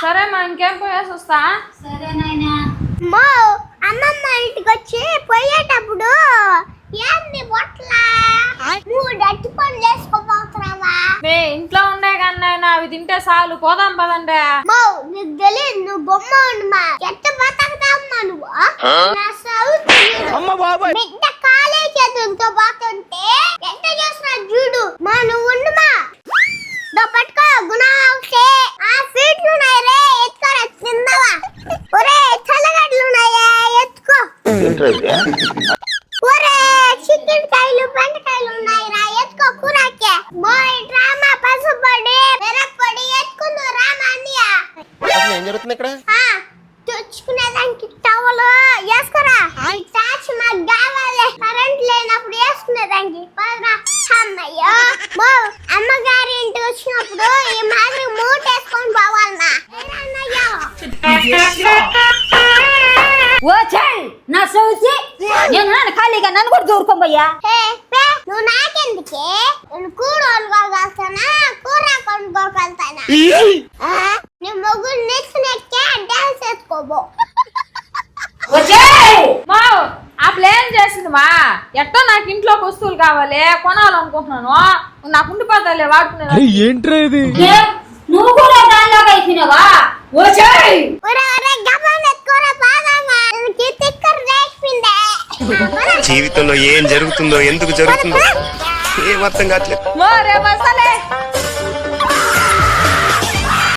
సరే మా ఇంకేం పోయేసి వస్తా? సరే నాయనా. మో అమ్మమ్మ ఇంటికి వచ్చి పోయేటప్పుడు ఏంది బొట్ల? మూడు అట్టి పనులు వేసుకోపోతున్నావా మే ఇంట్లో ఉండే కన్నా అవి తింటే చాలు. పోదాం పదండే. మో నీకు తెలియదు నువ్వు బొమ్మ ఉండమా ఎట్ట బతకదమ్మా నువ్వు? నా సౌత్ బిడ్డ కాలే చేతులతో ఏం జరుగుతుంది ఇక్కడ? తెచ్చుకునేదానికి టవల్ వేసుకోరా? టాచ్ మాకు కావాలి. కరెంట్ లేనప్పుడు వేసుకునేదానికి. అమ్మగారి ఇంటికి వచ్చినప్పుడు ఈ మాదిరి మూట ఓ చెయ్ నా సౌసి! నేను నాన్న ఖాళీగా నన్ను కూడా దూరుకోబోయ్యా నువ్వు నాకెందుకే? నేను కూర వండుకోగలుగుతానా కూర కొనుక్కోగలుగుతానా ఆ, నీ మొగ్గురు నెక్స్ట్ నెక్కే డాన్స్ చెయ్ మా ఆ ప్లేన్ చేసింది మా. ఎట్టో నాకు ఇంట్లోకి వస్తువులు కావాలి కొనాలనుకుంటున్నాను. నాకు ఉండిపోతాలే వాడుకునే ఏంట్రా ఇది? నువ్వు కూడా దానిలోకి అయిపోయినావా? ఓ జీవితంలో ఏం జరుగుతుందో ఎందుకు జరుగుతుందో ఏం అర్థం కావట్లేదు.